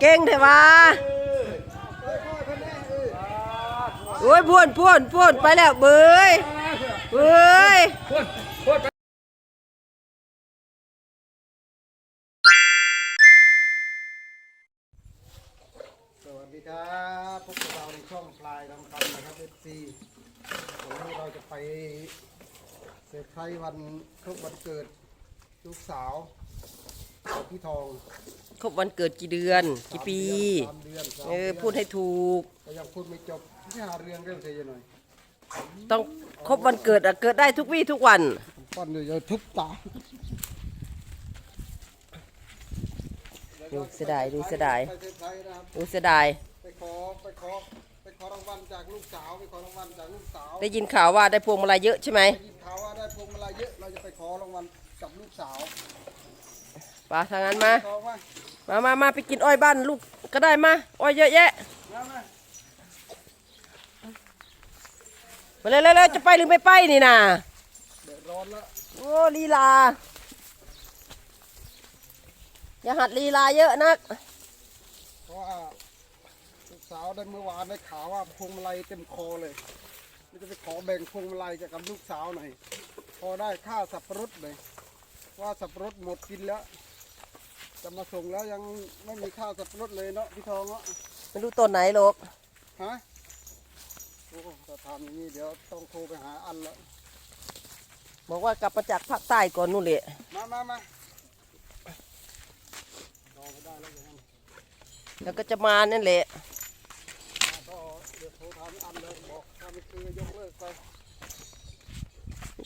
เก่งเถอะวะโอ้ยพ่วนพ่วนพ่วนไปแล้วเบยเบยสวัสดีครับพวกเราในช่องปลายทำคำนะครับเอฟซีวันนี้เราจะไป เซอร์ไพรส์วันครบวันเกิดลูกสาวของพี่ทองครบวันเกิดกี่เดือน กี่ปี สามเดือนสามเอเดือนพูดให้ถูกก็ยังพูดไม่จบที่หาเรื่องเรื่องเสียหน่อยต้องครบวันเกิดอะเกิดได้ทุกวี่ทุกวันป้อนอยู่ทุบตาดูเสียดายดูเสียดาย ไปเซอร์ไพรส์นะครับดูเสียดาย ไปขอไปขอไป ขอรางวัลจากลูกสาวไปขอรางวัลจากลูกสาวได้ยินข่าวว่าได้พวงมาลัยเยอะใช่ไหมได้ยินข่าวว่าได้พวงมาลัยเยอะเราจะไปขอรางวัลกับลูกสาวไป่าทางนั้นมา ขอว่ามามามาไปกินอ้อยบ้านลูกก็ได้มาอ้อยเยอะแยะ มามามาเร็วเร็วเร็วจะไปหรือไม่ไปนี่นะเดือดร้อนแล้วโอ้ลีลา อย่าหัดลีลาเยอะนัก เพราะว่าลูก สาวได้เมื่อวานได้ข่าวว่าพวงมาลัยเต็มคอเลยเราจะไปขอแบ่งพวงมาลัยจากกับลูกสาวหน่อยพอได้ค่าสับปะรดเลยว่าสับปะรดหมดกินแล้ว จะมาส่งแล้วยังไม่มีข้าวสับปะรดเลยเนาะพี่ทองเนาะไม่รู้ต้นไหนหรอกฮะโอ้จะทำอย่างนี้เดี๋ยวต้องโทรไปหาอันละบอกว่ากลับมาจากภาคใต้ก่อนนู่นแหละมามามารอไม่ได้แล้วอย่างนั้นแล้วก็จะมานั่นแหละก็ เดี๋ยวโทรถามอันเลยบอกถ้าไม่คือยกเลิกไป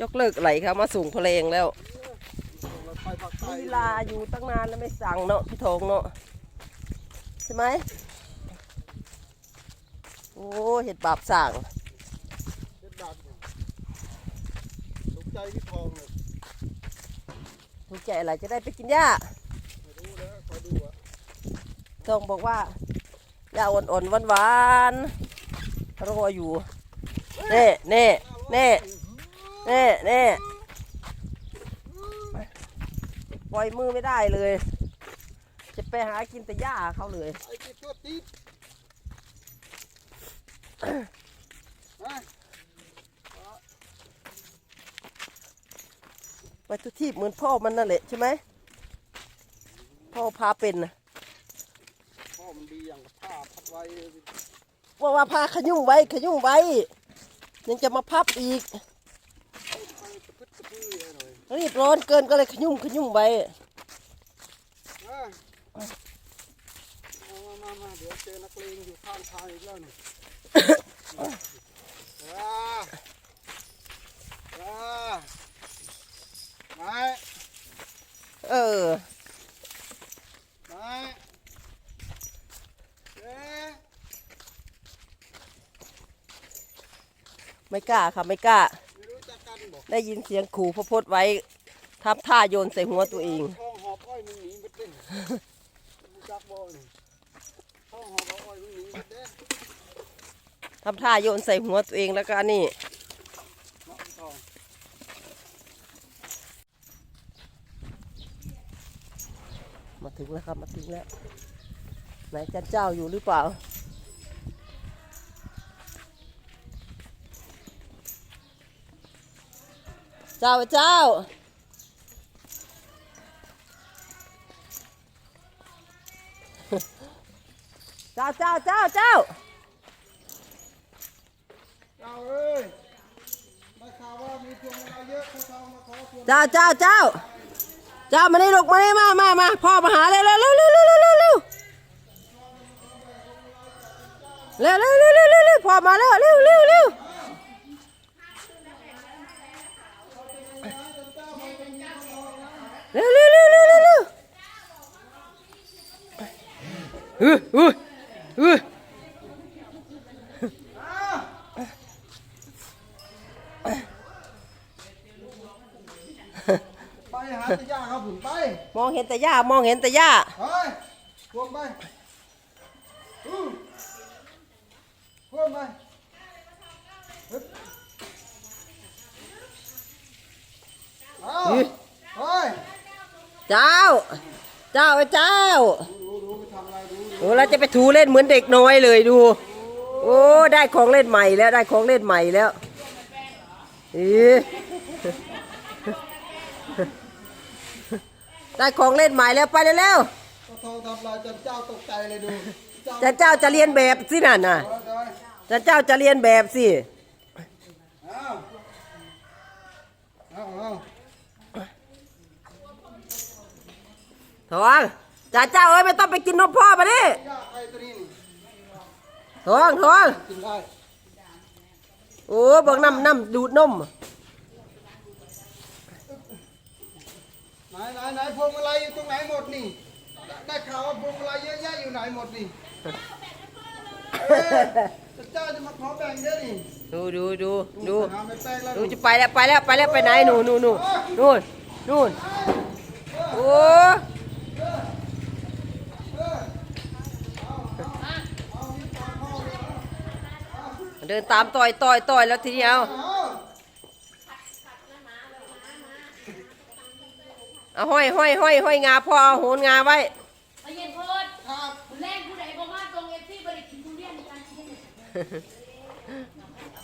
ยกเลิกอะไรครับมาส่งเพลงแล้วส่งเราไปภาคใต้ลีลาอยู่ตั้งนานแล้วไม่สั่งเนาะพี่ธงเนาะใช่ไหมโอ้เห็ดบาปสั่งเด็ดดัดเนี่ยถูกใจพี่ทองเลยถูกใจอะไรจะได้ไปกินหญ้าไม่รู้แล้วคอยดูอะทงบอกว่าหญ้าอ่อนๆหวานๆ รออยู่เน่เน่เน่เน่เน่ปล่อยมือไม่ได้เลย จะไปหากินแต่หญ้าเขาเลยไอ้ที่ตัวติดฮะไปทุกที่เหมือนพ่อมันนั่นแหละใช่ไหมพ่อพาเป็นนะพ่อมันดีอย่างกับผ้าพัดไว้ ว่าว่าพาขยุ่งไว้ขยุ่งไว้ ยังจะมาพับอีกรีบร้อนเกินก็เลยขยุ่มขยุ่มไว้มามามาเดี๋ยวเจอนักเลงอยู่ข้างทางอีกแล้วนี่ว้าว้าไม่ เออ ไม่เอ๊ะ ไม่กล้าค่ะไม่กล้าไม่รู้จักกันบอกได้ยินเสียงขู่พระพดไว้ ทับท่าโยนใส่หัวตัวเองท้องหอบอ้อยมึงหนีไปเด้รู้จักบ่นี่ท้องหอบอ้อยมึงหนีไปเด้ทำท่าโยนใส่หัวตัวเองแล้วก็อันนี่เนาะพี่ทองมาถึงแล้วครับมาถึงแล้ว ไหนจันเจ้าอยู่หรือเปล่า เจ้าเจ้า เจ้าเจ้าเจ้าเจ้าเจ้าเอ้ยได้ข่าวว่ามีพวงมาลัยเยอะพี่ทองมาขอพวงเจ้าเจ้าเจ้าเจ้ามานี่ลูกมานี่มามามาพ่อมาหาเร็วเร็วเร็วเร็วเร็วเร็วเร็วเร็วเร็วเร็วเร็วเร็วเร็วเร็วพ่อมาเร็วเร็วเร็วเร็ว เร็วเร็วเร็วเร็วเร็วเร็วเออเออเออไปหาตะย่าครับผมไป มองเห็นแต่หญ้ามองเห็นแต่หญ้าไปพวงไปอู้พวงไปฮึบ เฮ้ย เจ้า เจ้าไอ้เจ้าดูดูไปทำอะไรดูดูโอ้เราจะไปถูเล่นเหมือนเด็กน้อยเลยดู โอ้ได้ของเล่นใหม่แล้วได้ของเล่นใหม่แล้วอีได้ของเล่นใหม่แล้วไปเร็วก็ทองทำลายจนเจ้าตกใจเลยดูๆจะเจ้าจะเรียนแบบสิน่ะน่ะเดี๋ยวเดี๋ยวจะเจ้าจะเรียนแบบสิ เอาเอา เอาทองจ่าเจ้าเอ้ยไม่ต้องไปกินนมพ่อมาดิยากไปตัวนี้นี่ทองทองกินได้โอ้บอกน้ำน้ำดูดนมไหนไหนไหนพวงมาลัยอยู่ตรงไหนหมดนี่ ได้ข่าวว่าพวงมาลัยเยอะแยะอยู่ไหนหมดนี่เอ๊ะเจ้าจะมาขอแบ่งเยอะนี่ดูดูดูดูหาไม่แป้งแล้วดูจะไปแล้วไปแล้วไปแล้วไปไหนหนูหนูหนูนู่นนู่นโอ้ เดินตามต่อยต่อยต่อยแล้วทีเอาเอาเอาห้อยห้อยห้อยห้อยงาพ่อเอาโหนงาไว้มาเย็นโพดแรกผู้ใดบอกว่าตรงเอฟซีบริกินทุเรียนในการกิน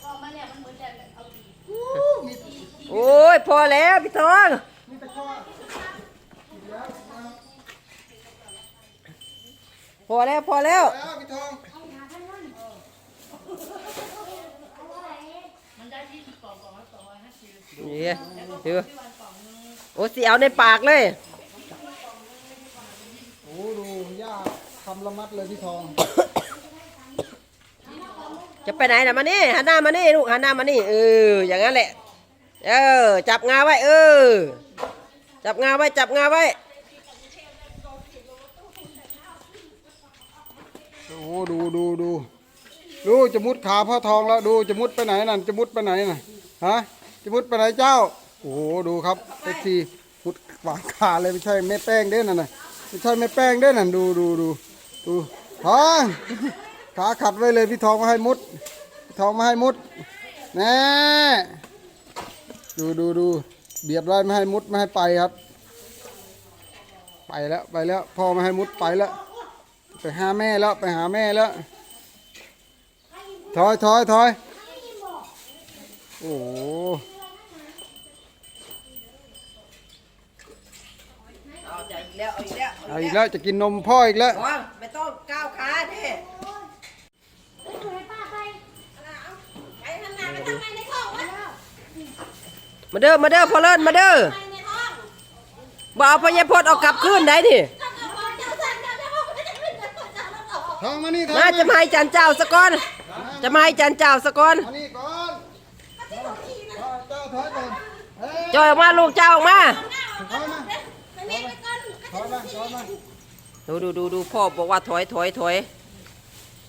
ก็มาแล้วมันเหมือนจะเอาดีอู้โอ้ยพอแล้วพี่ทองพอแล้วพอแล้วแล้วพี่ทอง มันได้ที่สิบกล่องกล่องละสองร้อยห้าสิบ นี่ดูโอ้สิเอาในปากเลยโอ้ดูย่าทำละมัดเลยพี่ทอง จะไปไหนนะมานี่หันหน้ามานี่ลูกหันหน้ามานี่เอออย่างนั้นแหละ เออ จับงาไว้ เออ จับงาไว้ จับงาไว้โอ้ดูดูดูดูจะมุดขาพ่อทองแล้วดูจะมุดไปไหนนั่นจะมุดไปไหนน่ะฮะ มุดไปไหนเจ้า โอ้โหดูครับเอฟซีมุดขวางขาเลยไม่ใช่แม่แป้งเด้นั่นน่ะไม่ใช่แม่แป้งเด้นั่นดูดูดูดูทองขาขัดไว้เลยพี่ทองมาให้มุดทองมาให้มุดแน่ดูดูดูเบียดไว้ไม่ให้มุดไม่ให้ไปครับ ไปแล้วไปแล้วพ่อไม่ให้มุดไปแล้ว ไปหาแม่แล้วไปหาแม่แล้วถอยถอยถอยโอ้โห เอาอีก แล้วเอาอีกแล้วเอาอีกแล้วจะกินนมพ่ออีกแล้ววางไม่ต้องก้าวขาดิไปทำงานไปทำไมในท้องวะมาเด้อมาเด้อพอเลิศมาเด้อไปในท้องบ่เอาพญพดเอากลับคืนได้ดิถ้าเกิดว่าเจ้าสั่งเจ้าจะบอกว่าจะขึ้นจะกดเจ้าแล้วเหรอทองมานี่ทองมาจะมาให้จันเจ้าสะก่อนจะมาให้จันเจ้าสะก่อนมานี่ก่อนเจ้าถอยก่อนเฮ้ยจอยออกมาลูกเจ้าออกมา ถอยมาถอยมาดูดูดูดูพ่อบอกว่าถอยถอยถอย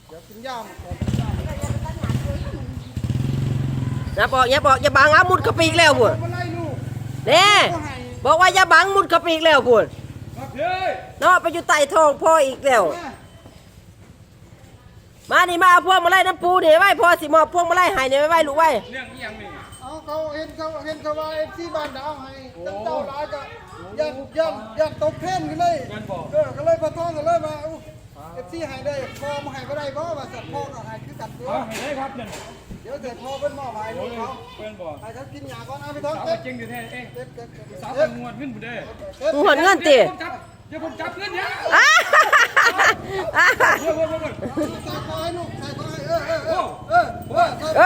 เดี๋ยวกินย่ามก่อนอย่าบอกอย่าบอกอย่าบังอามุดเข้าไปอีกแล้วบุญมาไล่ลูกเน่บอกว่าอย่าบังมุดเข้าไปอีกแล้วบุญครับเฮ้ยเนาะไปอยู่ใต้ท้องพ่ออีกแล้ว มามานี่มาเอาพวงมาไล่น้ำปูนี่ไว้พ่อสิมอบพวงมาไล่ให้เนี่ยไว้ไว้ลูกไว้เอาเขาเห็นเขาเห็นเขาว่าเอฟซีบ้านดาวให้ตั้งเจ้าหลายก็ ยันยันยันตกเทรนกันเลยเออก็เลยพอทองก็เลยมาเอฟซีให้ได้พ่อมาให้ก็ได้เพราะว่าสัตว์พ่อก็ให้คือกันด้วยเฮ้ยครับนั่นเดี๋ยวเสร็จพ่อเป็นหม้อไม้ลูกเขาเพื่อนบอกให้เขากินยาก่อนเอาไปท้องสาวเก็บจริงดิแท้เองเก็บเก็บเก็บสาวเก็บงวดเงินบุเด้เก็บมึงหอนเงินติผมจับเดี๋ยวผมจับเงินเนี่ยอ้าเว้ยเว้ยเว้ยเว้ยใส่คอให้ลูกใส่คอให้เออเออเออเออเออใส่เอ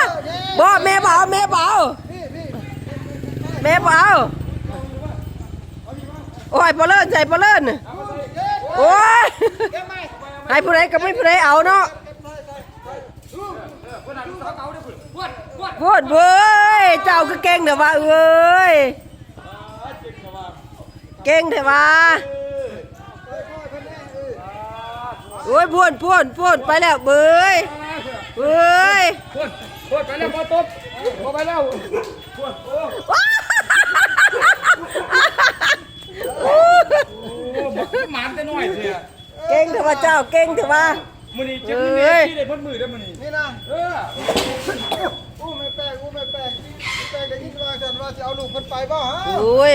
อบ่แม่บ่เอาแม่บ่เอาพี่พี่แม่บ่เอา โอ้ยพอเลิศใจพอเลิศโอ้ยให้ผู้ใดก็ไม่ผู้ใดเอาเนาะวันนั้นสาวดเพื่อนวดวดพูดเว้ยเจ้าก็เก่งเถอะว่าเอ้ยเก่งเถอะว่าโอ้ยพูนพูนพูนไปแล้วเบยเบ้ยวดวดไปแล้วพอตบพอไปแล้ววด โอ้โอ้หมานแต่น้อยเสียเก่งเถอะว่าเจ้าเก่งเถอะว่า มื้อนี้เจ็บมื้อนี้ที่ได้พ้นมือได้อมื้อนี้นี่นะเอออู้ไม่แปลกอู้ไม่แปลกแต่ได้ยินว่าฉันว่าจะเอาลูกมันไปบ่ฮะอุ้ย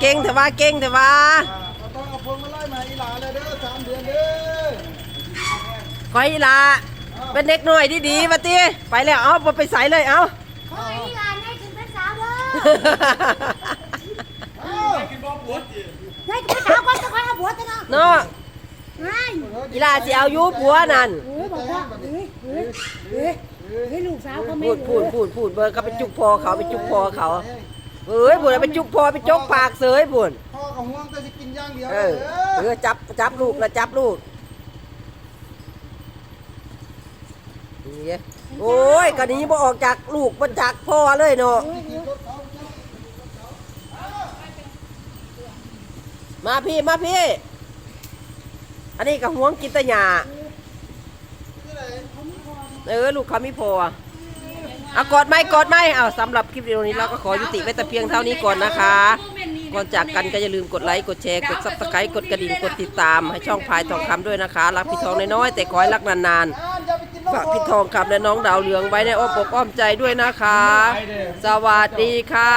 เก่งแต่ว่าเก่งแต่ว่าเราต้องเอาพวงมาไล่มาอีหลาเลยเด้อสามเดือนเด้อคอยอีหลาเป็นเด็กหน่อยดีๆมาตีไปแล้วเอาบ่ไปใส่เลยเอาขอให้หลา เด้อกินบ่ปวดจิให้ขึ้นเป็นสาวก่อนจะค่อยเอาผัวจะเนาะเนาะง่ายอีหลาสิเอาอยุผัวนั่นเฮ้ยบอกว่าเฮ้ยเฮ้ยเฮ้ยเฮ้ยลูกสาวเขาไม่พูดพูดพูดพูดเบอร์ก็ไปจุกพอเขาไปจุกพอเขาเอ้ยบุญไปจุกพอไปจกปากเสยบุญพ่อกับห่วงแต่จะกินอย่างเดียวเอเด้อเอออจับจับลูกแล้วจับลูกนี่โอ้ยกะหนี้บ่ออกจากลูกบ่จากพ่อเลยเนาะ มาพี่มาพี่ อันนี้ก็ห่วงกินตะหยาเออลูกเขาไม่พออากอดไหมกอดไหมเอาสำหรับคลิปวิดีโอนี้เราก็ขอยุติไว้แต่เพียงเท่านี้ก่อนนะคะ ก่อนจากกันก็อย่าลืมกดไลค์กดแชร์กดซับสไครต์กดกระดิ่งกดติดตาม ให้ช่องพายทองคำด้วยนะคะ รักพี่ทองน้อยๆแต่ขอให้รักนานๆฝากพี่ทองคำและน้องดาวเหลืองไว้ในอ้อมอกอ้อมใจด้วยนะคะ สวัสดีค่ะ